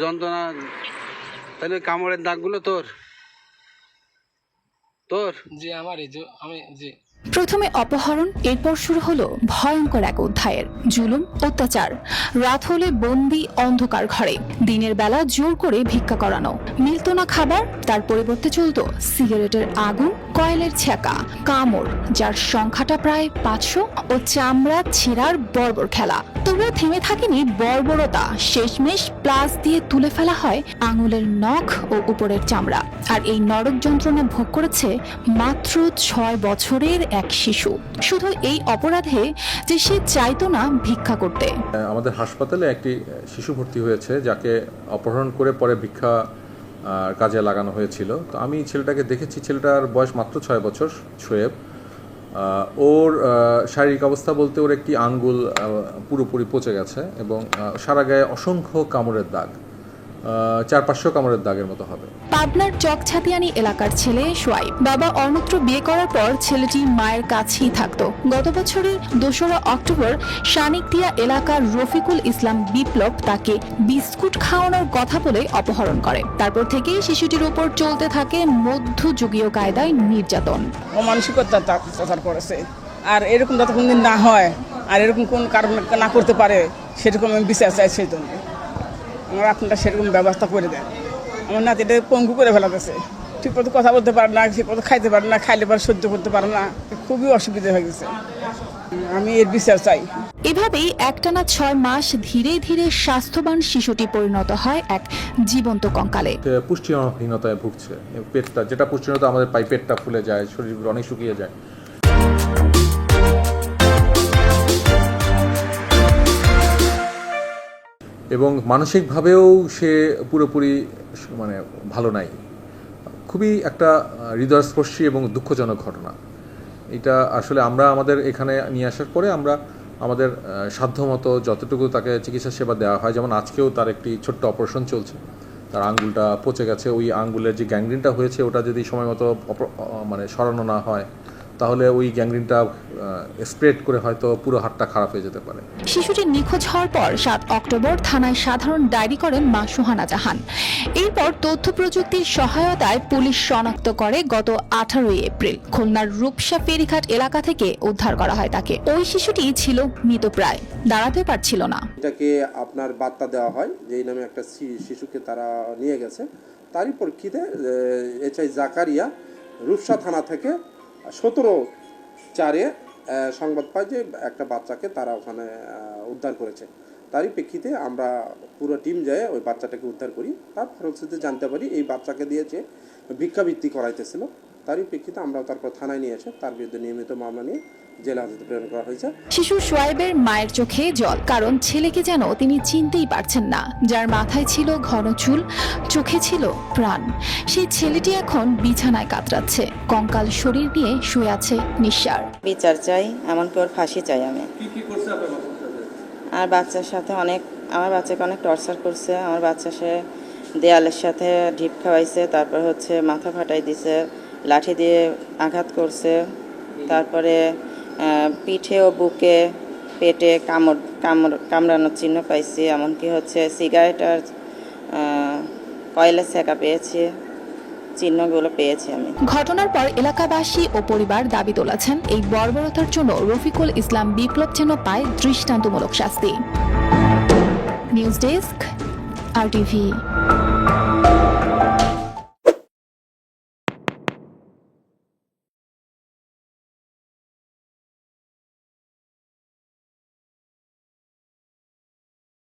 যন্ত্রণা তাহলে কামড়ের দাগগুলো তোর। তোর। জি আমার এই যে আমি জি। প্রথমে অপহরণ এরপর শুরু হলো ভয়ঙ্কর এক অধ্যায়ের জুলুম অত্যাচার। রাত হলে বন্দি অন্ধকার ঘরে। দিনের বেলা জোর করে ভিক্ষা করানো। মিলত না খাবার তার পরিবর্তে চলত সিগারেটের আগুন কয়েলের ছ্যাঁকা কামড় যার সংখ্যাটা প্রায় পাঁচশো ও চামড়া ছেঁড়ার বর্বর খেলা। তবুও থেমে থাকেনি বর্বরতা। শেষমেশ প্লাস দিয়ে তুলে ফেলা হয় আঙুলের নখ ও উপরের চামড়া। আর এই নরক যন্ত্রণা ভোগ করেছে মাত্র ছয় বছরের এক শিশু। শুধু এই অপরাধে যে সে চাইতো না ভিক্ষা করতে। আমাদের হাসপাতালে একটি শিশু ভর্তি হয়েছে যাকে অপহরণ করে পরে ভিক্ষা কাজে লাগানো হয়েছিল। তো আমি ছেলেটাকে দেখেছি ছেলেটার বয়স মাত্র ছয় বছর আহ, ওর শারীরিক অবস্থা বলতে ওর একটি আঙ্গুল পুরোপুরি পচে গেছে এবং সারা গায়ে অসংখ্য কামড়ের দাগ। চার পাঁচশো কামড়ের দাগের মতো হবে। পাবনার চকছাতিয়ানি এলাকার ছেলে সোয়াইব বাবা অন্যত্র বিয়ে করার পর ছেলেটি মায়ের কাছেই থাকতো। গত বছরের দোসরা অক্টোবর শানিকতিয়া এলাকার রফিকুল ইসলাম বিপ্লব তাকে বিস্কুট খাওয়ানোর কথা বলে অপহরণ করে। তারপর থেকেই শিশুটির উপর চলতে থাকে মধ্যযুগীয় কায়দায় নির্যাতন। অমানসিকতা প্রচার করেছে আর এরকম যাতে কোনদিন না হয় আর এরকম কোন কারণ না করতে পারে সেরকম আমি বিচার চাই সেই জন্য। আমার আপনারা সেরকম ব্যবস্থা করে দেন আমার নাতিটা পঙ্গু করে ফেলাতেছে। ঠিক মতো কথা বলতে পারে না ঠিক মতো খাইতে পারে না খাইলে পারে সহ্য করতে পারে না। খুবই অসুবিধা হয়ে গেছে। আমি এর বিচার চাই। এভাবেই একটানা ছয় মাস ধীরে ধীরে স্বাস্থ্যবান শিশুটি পরিণত হয় এক জীবন্ত কঙ্কালে। পুষ্টিহীনতায় ভুগছে। পেটটা যেটা পুষ্টিহীনতা আমাদের পাই পেটটা ফুলে যায় শরীর অনেক শুকিয়ে যায়। এবং মানসিকভাবেও সে পুরোপুরি মানে ভালো নাই। খুবই একটা হৃদয়স্পর্শী এবং দুঃখজনক ঘটনা। এটা আসলে আমরা আমাদের এখানে নিয়ে আসার পরে আমরা আমাদের সাধ্যমতো যতটুকু তাকে চিকিৎসা সেবা দেওয়া হয়, যেমন আজকেও তার একটি ছোট্ট অপারেশন চলছে। তার আঙ্গুলটা পচে গেছে। ওই আঙ্গুলের যে গ্যাংগ্রিনটা হয়েছে, ওটা যদি সময় মতো মানে সরানো না হয় তাহলে ওই গ্যাংগ্রিনটা স্প্রেড করে হয়তো পুরো হাতটা খারাপ হয়ে যেতে পারে শিশুটি নিখোঁজ হওয়ার পর সাত অক্টোবর থানায় সাধারণ ডায়েরি করেন মা সুহানা জাহান এরপর তথ্য প্রযুক্তির সহায়তায় পুলিশ শনাক্ত করে গত আঠারোই এপ্রিল খুলনার রূপসা ফেরিঘাট এলাকা থেকে উদ্ধার করা হয় তাকে ওই শিশুটি ছিল মৃতপ্রায় দাঁড়াতে পারছিল না এটাকে আপনার বার্তা দেওয়া হয় যে নামে একটা শি- শিশুকে তারা নিয়ে গেছে তারই পরিপ্রেক্ষিতে এইচ আই জাকারিয়া রূপসা থানা থেকে সতেরো চারে সংবাদ পায় যে একটা বাচ্চাকে তারা ওখানে উদ্ধার করেছে। তারই প্রেক্ষিতে আমরা পুরো টিম যায় ওই বাচ্চাটাকে উদ্ধার করি। তার ফলশ্রুতিতে জানতে পারি এই বাচ্চাকে দিয়েছে ভিক্ষাবৃত্তি করাইতেছিল। তারই প্রেক্ষিতে আমরা তারপর থানায় নিয়ে এসে তার বিরুদ্ধে নিয়মিত মামলা নিয়ে জেলা হাজতে প্রেরণ করা হয়েছে। শিশু সোয়াইবের মায়ের চোখে জল কারণ ছেলেকে যেন তিনি চিনতেই পারছেন না। যার মাথায় ছিল ঘন চুল চোখে ছিল প্রাণ। সেই ছেলেটি এখন বিছানায় কাতরাচ্ছে। কঙ্কাল শরীর নিয়ে শুয়ে আছে নিঃসার। বিচার চাই এমনকি ওর ফাঁসি চাই আমি। আর বাচ্চার সাথে অনেক, আমার বাচ্চাকে অনেক টর্চার করছে। আমার বাচ্চা সে দেয়ালের সাথে ঢিপ খাওয়াইছে, তারপর হচ্ছে মাথা ফাটাই দিছে, লাঠি দিয়ে আঘাত করছে। তারপরে পিঠে ও বুকে পেটে কামড় কামড়, কামড়ানোর চিহ্ন পাইছি। এমনকি হচ্ছে সিগারেট আর কয়লা ছেঁকা পেয়েছি। চিহ্নগুলো পেয়েছি আমি। ঘটনার পর এলাকাবাসী ও পরিবার দাবি তোলাছেন, এই বর্বরতার জন্য রফিকুল ইসলাম বিপ্লব যেন পায় দৃষ্টান্তমূলক শাস্তি। নিউজ ডেস্ক, আর টিভি